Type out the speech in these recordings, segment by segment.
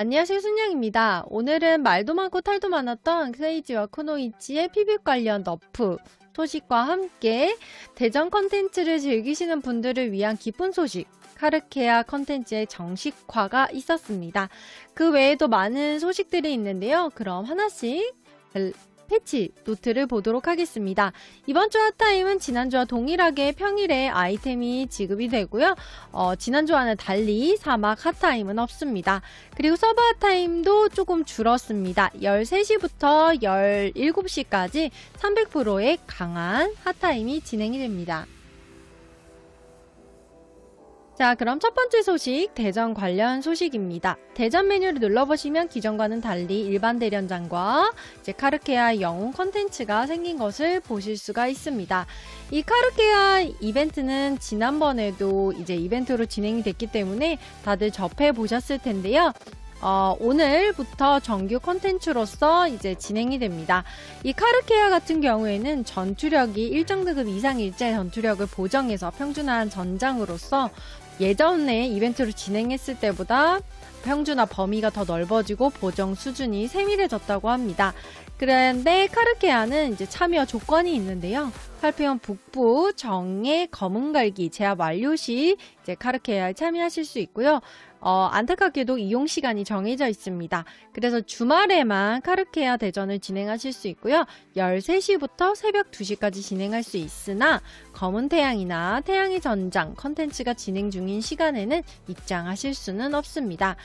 안녕하세요, 순양입니다. 오늘은 말도 많고 탈도 많았던 세이지와 쿠노이치의 피빅 관련 너프 소식과 함께 대전 컨텐츠를 즐기시는 분들을 위한 기쁜 소식, 카르케아 컨텐츠의 정식화가 있었습니다. 그 외에도 많은 소식들이 있는데요. 그럼 하나씩 패치 노트를 보도록 하겠습니다. 이번 주 핫타임은 지난주와 동일하게 평일에 아이템이 지급이 되고요. 어, 지난주와는 달리 사막 핫타임은 없습니다. 그리고 서버 핫타임도 조금 줄었습니다. 13시부터 17시까지 300%의 강한 핫타임이 진행이 됩니다. 자, 그럼 첫 번째 소식, 대전 관련 소식입니다. 대전 메뉴를 눌러보시면 기존과는 달리 일반 대련장과 이제 카르케아 영웅 컨텐츠가 생긴 것을 보실 수가 있습니다. 이 카르케아 이벤트는 지난번에도 이제 이벤트로 진행이 됐기 때문에 다들 접해 보셨을 텐데요. 어, 오늘부터 정규 컨텐츠로서 이제 진행이 됩니다. 이 카르케아 같은 경우에는 전투력이 일정 등급 이상일 때 전투력을 보정해서 평준화한 전장으로서 예전에 이벤트를 진행했을 때보다 평준화 범위가 더 넓어지고 보정 수준이 세밀해졌다고 합니다. 그런데 카르케아는 이제 참여 조건이 있는데요. 팔페온 북부 정예 검은갈기 제압 완료 시 이제 카르케아에 참여하실 수 있고요. 어, 안타깝게도 이용 시간이 정해져 있습니다. 그래서 주말에만 카르케아 대전을 진행하실 수 있고요. 13시부터 새벽 2시까지 진행할 수 있으나 검은 태양이나 태양의 전장 컨텐츠가 진행 중인 시간에는 입장하실 수는 없습니다.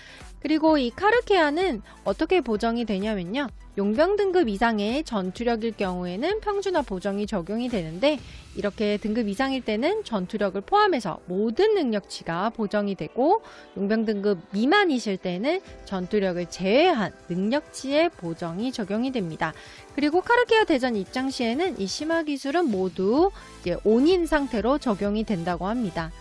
그리고 이 카르케아는 어떻게 보정이 되냐면요. 용병 등급 이상의 전투력일 경우에는 평준화 보정이 적용이 되는데 이렇게 등급 이상일 때는 전투력을 포함해서 모든 능력치가 보정이 되고 용병 등급 미만이실 때는 전투력을 제외한 능력치의 보정이 적용이 됩니다. 그리고 카르케아 대전 입장 시에는 이 심화 기술은 모두 온인 상태로 적용이 된다고 합니다.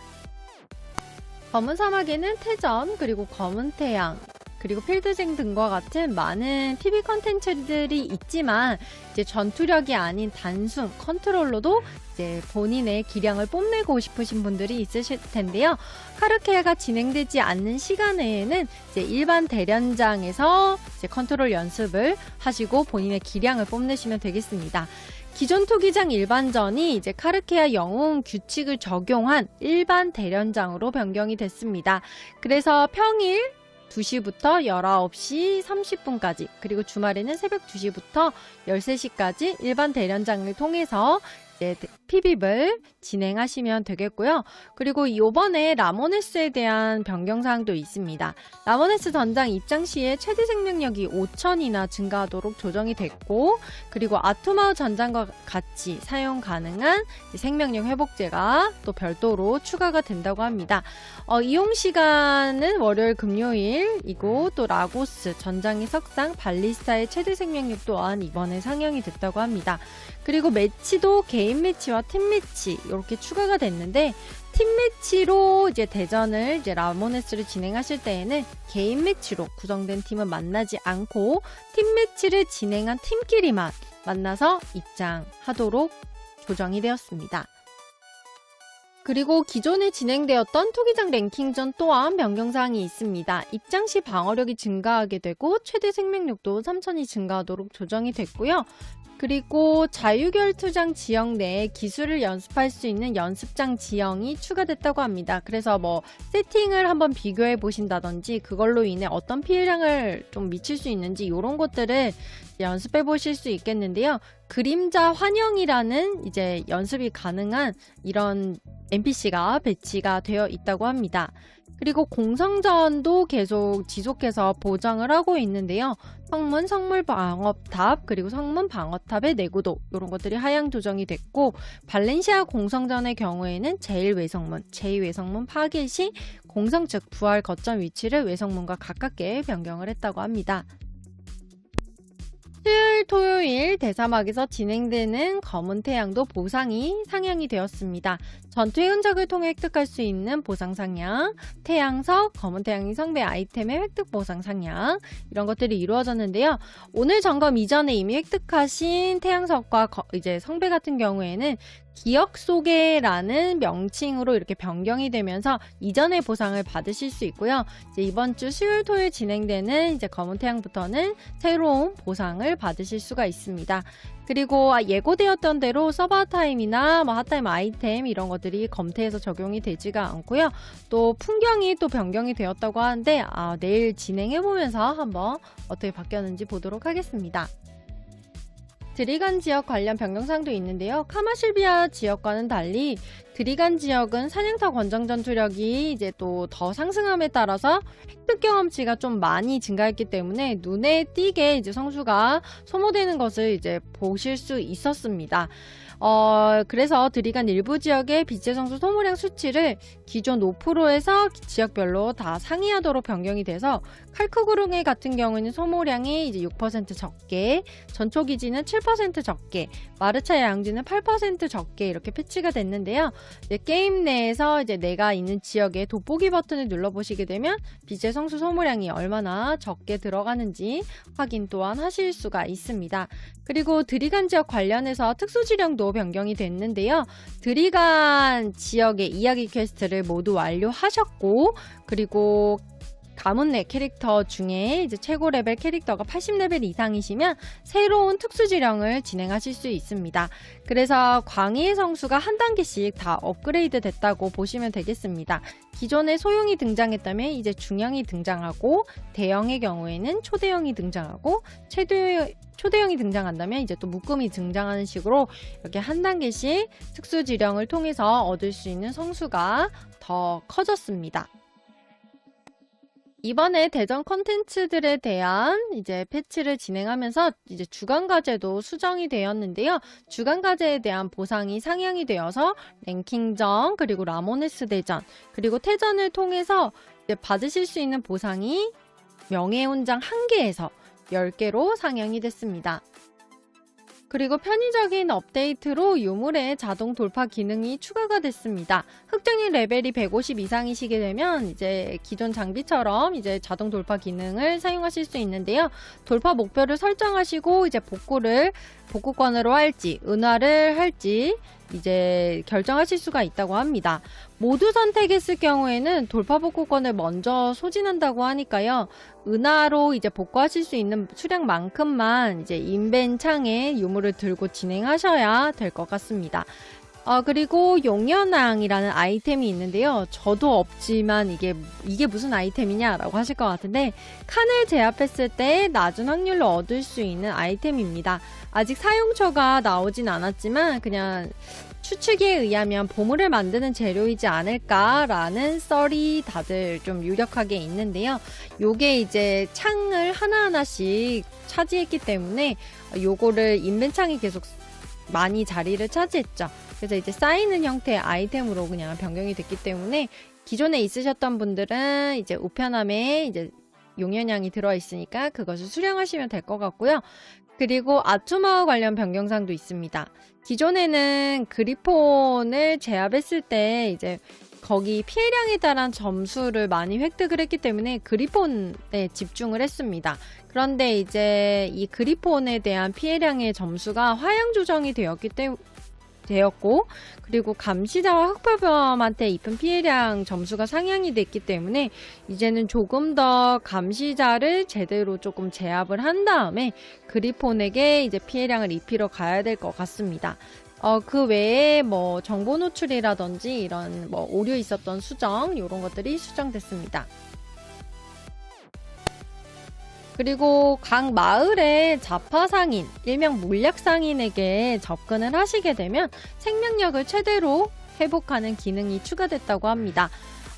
검은 사막에는 태전 그리고 검은 태양 그리고 필드쟁 등과 같은 많은 PB 컨텐츠들이 있지만 이제 전투력이 아닌 단순 컨트롤로도 이제 본인의 기량을 뽐내고 싶으신 분들이 있으실 텐데요. 카르케아가 진행되지 않는 시간에는 이제 일반 대련장에서 이제 컨트롤 연습을 하시고 본인의 기량을 뽐내시면 되겠습니다. 기존 투기장 일반전이 이제 카르케아 영웅 규칙을 적용한 일반 대련장으로 변경이 됐습니다. 그래서 평일 2시부터 19시 30분까지 그리고 주말에는 새벽 2시부터 13시까지 일반 대련장을 통해서 이제 피빕을 진행하시면 되겠고요. 그리고 이번에 라모네스에 대한 변경 사항도 있습니다. 라모네스 전장 입장 시에 최대 생명력이 5천이나 증가하도록 조정이 됐고, 그리고 아토마우 전장과 같이 사용 가능한 생명력 회복제가 또 별도로 추가가 된다고 합니다. 어, 이용 시간은 월요일, 금요일이고 또 라고스 전장의 석상 발리스타의 최대 생명력 또한 이번에 상영이 됐다고 합니다. 그리고 매치도 개인 매치와 팀 매치 이렇게 추가가 됐는데 팀 매치로 이제 대전을 이제 라모네스를 진행하실 때에는 개인 매치로 구성된 팀은 만나지 않고 팀 매치를 진행한 팀끼리만 만나서 입장하도록 조정이 되었습니다. 그리고 기존에 진행되었던 투기장 랭킹전 또한 변경사항이 있습니다. 입장 시 방어력이 증가하게 되고 최대 생명력도 3천이 증가하도록 조정이 됐고요. 그리고 자유결투장 지역 내에 기술을 연습할 수 있는 연습장 지형이 추가됐다고 합니다. 그래서 뭐 세팅을 한번 비교해 보신다든지 그걸로 인해 어떤 피해량을 좀 미칠 수 있는지 이런 것들을 연습해 보실 수 있겠는데요. 그림자 환영이라는 이제 연습이 가능한 이런 NPC가 배치가 되어 있다고 합니다. 그리고 공성전도 계속 지속해서 보장을 하고 있는데요. 성문, 성물 방어탑, 그리고 성문 방어탑의 내구도 이런 것들이 하향 조정이 됐고 발렌시아 공성전의 경우에는 제1외성문, 제2외성문 파괴 시 공성 측 부활 거점 위치를 외성문과 가깝게 변경을 했다고 합니다. 수요일, 토요일 대사막에서 진행되는 검은 태양도 보상이 상향이 되었습니다. 전투의 흔적을 통해 획득할 수 있는 보상 상향, 태양석, 검은 태양의 성배 아이템의 획득 보상 상향 이런 것들이 이루어졌는데요. 오늘 점검 이전에 이미 획득하신 태양석과 거, 이제 성배 같은 경우에는 기억 소개라는 명칭으로 이렇게 변경이 되면서 이전의 보상을 받으실 수 있고요. 이제 이번 주 수요일 토요일 진행되는 이제 검은 태양부터는 새로운 보상을 받으실 수가 있습니다. 그리고 아, 예고되었던 대로 서버 타임이나 뭐 핫타임 아이템 이런 것들이 검태에서 적용이 되지가 않고요. 또 풍경이 또 변경이 되었다고 하는데 아, 내일 진행해 보면서 한번 어떻게 바뀌었는지 보도록 하겠습니다. 드리간 지역 관련 변경사항도 있는데요. 카마실비아 지역과는 달리 드리간 지역은 사냥터 권장 전투력이 이제 또 더 상승함에 따라서 획득 경험치가 좀 많이 증가했기 때문에 눈에 띄게 이제 성수가 소모되는 것을 이제 보실 수 있었습니다. 어, 그래서 드리간 일부 지역의 빛의 성수 소모량 수치를 기존 5%에서 지역별로 다 상이하도록 변경이 돼서 칼크구릉의 같은 경우는 소모량이 이제 6% 적게, 전초기지는 7% 적게, 마르차 양지는 8% 적게 이렇게 패치가 됐는데요. 게임 내에서 이제 내가 있는 지역에 돋보기 버튼을 눌러보시게 되면 빛의 성수 소모량이 얼마나 적게 들어가는지 확인 또한 하실 수가 있습니다. 그리고 드리간 지역 관련해서 특수지령도 변경이 됐는데요. 드리간 지역의 이야기 퀘스트를 모두 완료하셨고, 그리고 가문 내 캐릭터 중에 이제 최고 레벨 캐릭터가 80레벨 이상이시면 새로운 특수 지령을 진행하실 수 있습니다. 그래서 광희의 성수가 한 단계씩 다 업그레이드 됐다고 보시면 되겠습니다. 기존에 소형이 등장했다면 이제 중형이 등장하고 대형의 경우에는 초대형이 등장하고 최대 초대형이 등장한다면 이제 또 묶음이 등장하는 식으로 이렇게 한 단계씩 특수 지령을 통해서 얻을 수 있는 성수가 더 커졌습니다. 이번에 대전 컨텐츠들에 대한 이제 패치를 진행하면서 이제 주간 과제도 수정이 되었는데요. 주간 과제에 대한 보상이 상향이 되어서 랭킹전 그리고 라모네스 대전 그리고 태전을 통해서 이제 받으실 수 있는 보상이 명예훈장 1개에서 10개로 상향이 됐습니다. 그리고 편의적인 업데이트로 유물의 자동 돌파 기능이 추가가 됐습니다. 흑쟁이 레벨이 150 이상이시게 되면 이제 기존 장비처럼 이제 자동 돌파 기능을 사용하실 수 있는데요. 돌파 목표를 설정하시고 이제 복구를 복구권으로 할지 은화를 할지 이제 결정하실 수가 있다고 합니다. 모두 선택했을 경우에는 돌파 복구권을 먼저 소진한다고 하니까요. 은하로 이제 복구하실 수 있는 수량만큼만 이제 인벤 창에 유물을 들고 진행하셔야 될 것 같습니다. 어, 그리고 용연왕이라는 아이템이 있는데요. 저도 없지만 이게, 이게 무슨 아이템이냐라고 하실 것 같은데, 칸을 제압했을 때 낮은 확률로 얻을 수 있는 아이템입니다. 아직 사용처가 나오진 않았지만, 그냥 추측에 의하면 보물을 만드는 재료이지 않을까라는 썰이 다들 좀 유력하게 있는데요. 요게 이제 창을 하나하나씩 차지했기 때문에 요거를 인벤창이 계속 많이 자리를 차지했죠. 그래서 이제 쌓이는 형태의 아이템으로 그냥 변경이 됐기 때문에 기존에 있으셨던 분들은 이제 우편함에 이제 용연량이 들어 있으니까 그것을 수령하시면 될 것 같고요. 그리고 아투마와 관련 변경사항도 있습니다. 기존에는 그리폰을 제압했을 때 이제 거기 피해량에 따른 점수를 많이 획득을 했기 때문에 그리폰에 집중을 했습니다. 그런데 이제 이 그리폰에 대한 피해량의 점수가 화양 조정이 되었기 때문에 되었고 그리고 감시자와 흑표범한테 입은 피해량 점수가 상향이 됐기 때문에 이제는 조금 더 감시자를 제대로 조금 제압을 한 다음에 그리폰에게 이제 피해량을 입히러 가야 될 것 같습니다. 어, 그 외에 뭐 정보 노출이라든지 이런 뭐 오류 있었던 수정 이런 것들이 수정됐습니다. 그리고 각 마을의 자파상인, 일명 물약상인에게 접근을 하시게 되면 생명력을 최대로 회복하는 기능이 추가됐다고 합니다.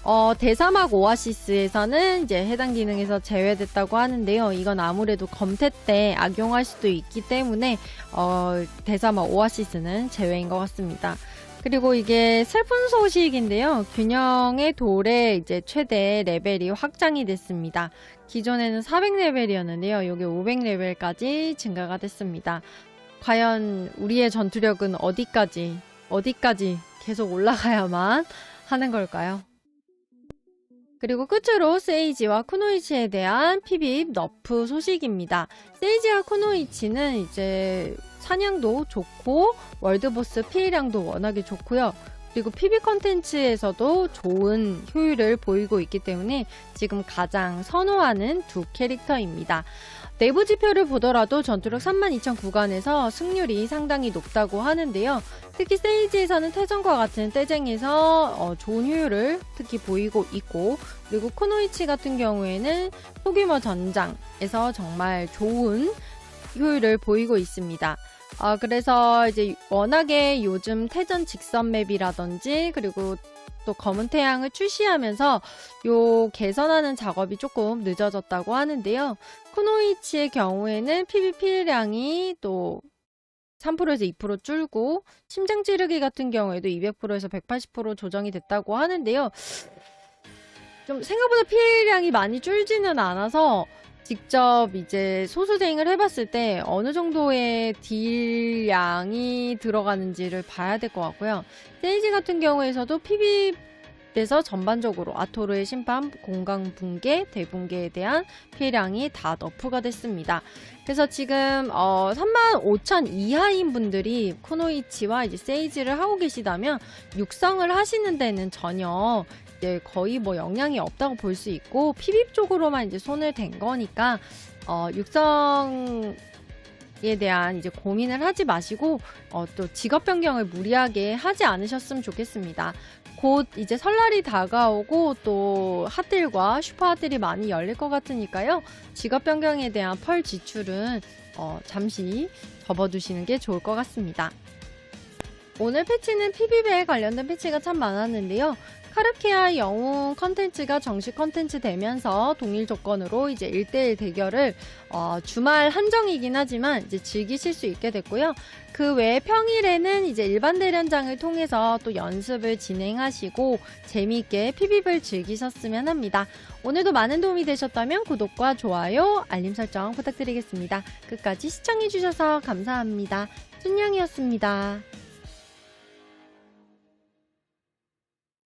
어, 대사막 오아시스에서는 이제 해당 기능에서 제외됐다고 하는데요. 이건 아무래도 검태 때 악용할 수도 있기 때문에 어, 대사막 오아시스는 제외인 것 같습니다. 그리고 이게 슬픈 소식인데요. 균형의 돌에 이제 최대 레벨이 확장이 됐습니다. 기존에는 400레벨이었는데요. 이게 500레벨까지 증가가 됐습니다. 과연 우리의 전투력은 어디까지, 어디까지 계속 올라가야만 하는 걸까요? 그리고 끝으로 세이지와 쿠노이치에 대한 피빕 너프 소식입니다. 세이지와 쿠노이치는 이제 사냥도 좋고 월드보스 피해량도 워낙에 좋고요. 그리고 PB 컨텐츠에서도 좋은 효율을 보이고 있기 때문에 지금 가장 선호하는 두 캐릭터입니다. 내부 지표를 보더라도 전투력 32,000 구간에서 승률이 상당히 높다고 하는데요. 특히 세이지에서는 태전과 같은 떼쟁에서 어, 좋은 효율을 특히 보이고 있고 그리고 쿠노이치 같은 경우에는 소규모 전장에서 정말 좋은 효율을 보이고 있습니다. 아, 그래서 이제 워낙에 요즘 태전 직선 맵이라든지 그리고 또 검은 태양을 출시하면서 요 개선하는 작업이 조금 늦어졌다고 하는데요. 쿠노이치의 경우에는 PVP량이 또 3%에서 2% 줄고 심장 찌르기 같은 경우에도 200%에서 180% 조정이 됐다고 하는데요. 좀 생각보다 피해량이 많이 줄지는 않아서 직접 이제 소수쟁을 해봤을 때 어느 정도의 딜량이 들어가는지를 봐야 될 것 같고요. 세이지 같은 경우에서도 PV에서 전반적으로 아토르의 심판, 공강 붕괴, 대붕괴에 대한 피해량이 다 너프가 됐습니다. 그래서 지금 어, 35,000 이하인 분들이 쿠노이치와 이제 세이지를 하고 계시다면 육성을 하시는 데는 전혀 이제 거의 뭐 영향이 없다고 볼 수 있고 피빕 쪽으로만 이제 손을 댄 거니까 어, 육성 에 대한 이제 고민을 하지 마시고 어, 또 직업 변경을 무리하게 하지 않으셨으면 좋겠습니다. 곧 이제 설날이 다가오고 또 핫딜과 슈퍼 핫딜이 많이 열릴 것 같으니까요. 직업 변경에 대한 펄 지출은 어, 잠시 접어두시는 게 좋을 것 같습니다. 오늘 패치는 PBB에 관련된 패치가 참 많았는데요. 카르케아 영웅 컨텐츠가 정식 컨텐츠 되면서 동일 조건으로 이제 1대1 대결을 어, 주말 한정이긴 하지만 이제 즐기실 수 있게 됐고요. 그 외에 평일에는 이제 일반 대련장을 통해서 또 연습을 진행하시고 재미있게 피빕을 즐기셨으면 합니다. 오늘도 많은 도움이 되셨다면 구독과 좋아요, 알림 설정 부탁드리겠습니다. 끝까지 시청해주셔서 감사합니다. 순양이었습니다.